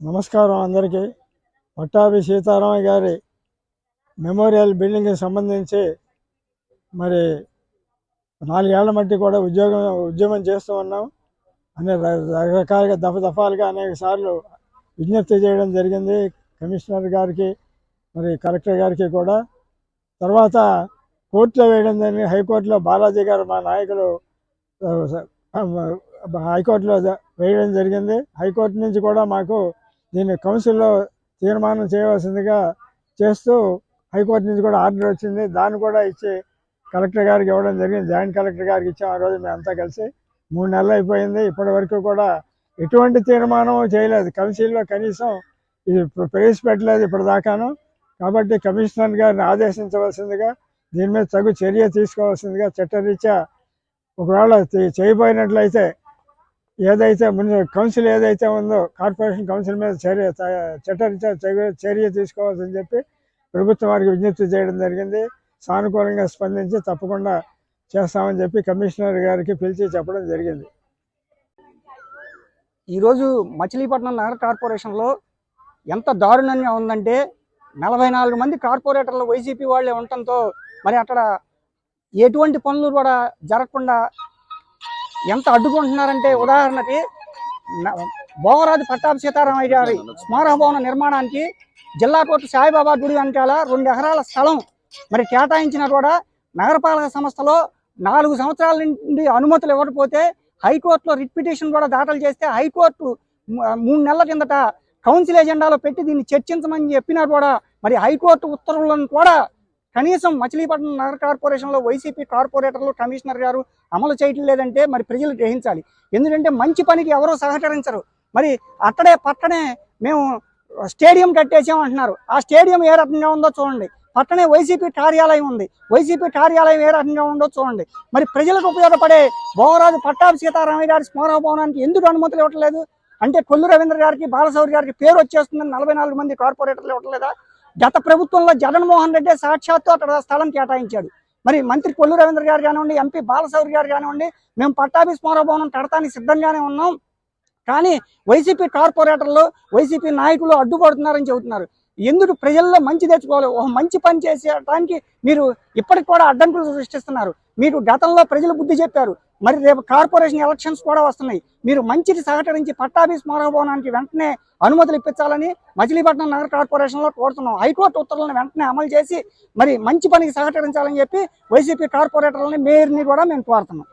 నమస్కారం అందరికీ. పట్టాభి సీతారామయ్య గారి మెమోరియల్ బిల్డింగ్కి సంబంధించి మరి నాలుగేళ్ళ మట్టి కూడా ఉద్యోగం ఉద్యమం చేస్తూ ఉన్నాం. అనే రకరకాలుగా దఫ దఫాలుగా అనేక సార్లు విజ్ఞప్తి చేయడం జరిగింది కమిషనర్ గారికి మరి కలెక్టర్ గారికి కూడా. తర్వాత కోర్టులో వేయడం జరిగింది. హైకోర్టులో బాలాజీ గారు మా నాయకులు హైకోర్టులో వేయడం జరిగింది. హైకోర్టు నుంచి కూడా మాకు దీన్ని కౌన్సిల్లో తీర్మానం చేయవలసిందిగా చేస్తూ హైకోర్టు నుంచి కూడా ఆర్డర్ వచ్చింది. దాన్ని కూడా ఇచ్చి కలెక్టర్ గారికి ఇవ్వడం జరిగింది. జాయింట్ కలెక్టర్ గారికి ఇచ్చాం ఆ రోజు మేమంతా కలిసి. మూడు నెలలు అయిపోయింది. ఇప్పటి వరకు కూడా ఎటువంటి తీర్మానం చేయలేదు. కౌన్సిల్లో కనీసం ఇది ప్రవేశపెట్టలేదు ఇప్పటిదాకాను. కాబట్టి కమిషనర్ గారిని ఆదేశించవలసిందిగా దీని మీద తగు చర్య తీసుకోవాల్సిందిగా చట్టరీత్యా ఒకవేళ చేయబోయినట్లయితే ఏదైతే ముందు కౌన్సిల్ ఏదైతే ఉందో కార్పొరేషన్ కౌన్సిల్ మీద చర్య చట్టరీత్యా చర్య- చర్య తీసుకోవాల్సింది చెప్పి ప్రభుత్వం వారికి విజ్ఞప్తి చేయడం జరిగింది. సానుకూలంగా స్పందించి తప్పకుండా చేస్తామని చెప్పి కమిషనర్ గారికి పిలిచి చెప్పడం జరిగింది. ఈరోజు మచిలీపట్నం నగర కార్పొరేషన్లో ఎంత దారుణంగా ఉందంటే నలభై నాలుగు మంది కార్పొరేటర్లు వైసీపీ వాళ్ళే ఉండటంతో మరి అక్కడ ఎటువంటి పనులు కూడా జరగకుండా ఎంత అడ్డుకుంటున్నారంటే ఉదాహరణకి భోగరాజు పట్టాభి సీతారామయ్య గారి స్మారక భవన నిర్మాణానికి జిల్లా కోర్టు సాయిబాబా గుడి వెనకాల రెండు ఎకరాల స్థలం మరి కేటాయించినా కూడా నగరపాలక సంస్థలో నాలుగు సంవత్సరాల నుండి అనుమతులు ఇవ్వకపోతే హైకోర్టులో రిట్ పిటిషన్ కూడా దాఖలు చేస్తే హైకోర్టు మూడు నెలల కిందట కౌన్సిల్ ఎజెండాలో పెట్టి దీన్ని చర్చించమని చెప్పినా కూడా మరి హైకోర్టు ఉత్తర్వులను కూడా కనీసం మచిలీపట్నం నగర కార్పొరేషన్లో వైసీపీ కార్పొరేటర్లు కమిషనర్ గారు అమలు చేయటం లేదంటే మరి ప్రజలు గ్రహించాలి. ఎందుకంటే మంచి పనికి ఎవరో సహకరించరు. మరి అక్కడే పక్కనే మేము స్టేడియం కట్టేసాం అంటున్నారు ఆ స్టేడియం ఏ రకంగా ఉందో చూడండి. పక్కనే వైసీపీ కార్యాలయం ఉంది. వైసీపీ కార్యాలయం ఏ రకంగా ఉందో చూడండి. మరి ప్రజలకు ఉపయోగపడే భోగరాజు పట్టాభి సీతారామయ్య గారి స్మారక భవనానికి ఎందుకు అనుమతులు ఇవ్వట్లేదు? అంటే కొల్లు రవీంద్ర గారికి బాలశౌరి గారికి పేరు వచ్చేస్తుందని నలభై నాలుగు మంది కార్పొరేటర్లు ఇవ్వట్లేదా? గత ప్రభుత్వంలో జగన్మోహన్ రెడ్డి సాక్షాత్తు అక్కడ స్థలం కేటాయించాడు. మరి మంత్రి కొల్లు రవీంద్ర గారు కానివ్వండి ఎంపీ బాలశౌరి గారు కానివ్వండి మేము పట్టాభి స్మారభవనం కడతానికి సిద్ధంగానే ఉన్నాం. కానీ వైసీపీ కార్పొరేటర్లు వైసీపీ నాయకులు అడ్డుపడుతున్నారని చెబుతున్నారు. ఎందుకు ప్రజల్లో మంచి తెచ్చుకోవాలి? ఒక మంచి పని చేసేటానికి మీరు ఇప్పటికి కూడా అడ్డంకులు సృష్టిస్తున్నారు. మీరు గతంలో ప్రజలు బుద్ధి చెప్పారు. మరి రేపు కార్పొరేషన్ ఎలక్షన్స్ కూడా వస్తున్నాయి. మీరు మంచిని సహకరించి పట్టాభి స్మారక భవనానికి వెంటనే అనుమతులు ఇప్పించాలని మచిలీపట్నం నగర కార్పొరేషన్లో కోరుతున్నాం. హైకోర్టు ఉత్తర్వులను వెంటనే అమలు చేసి మరి మంచి పనికి సహకరించాలని చెప్పి వైసీపీ కార్పొరేటర్లని మేయర్ని కూడా మేము కోరుతున్నాం.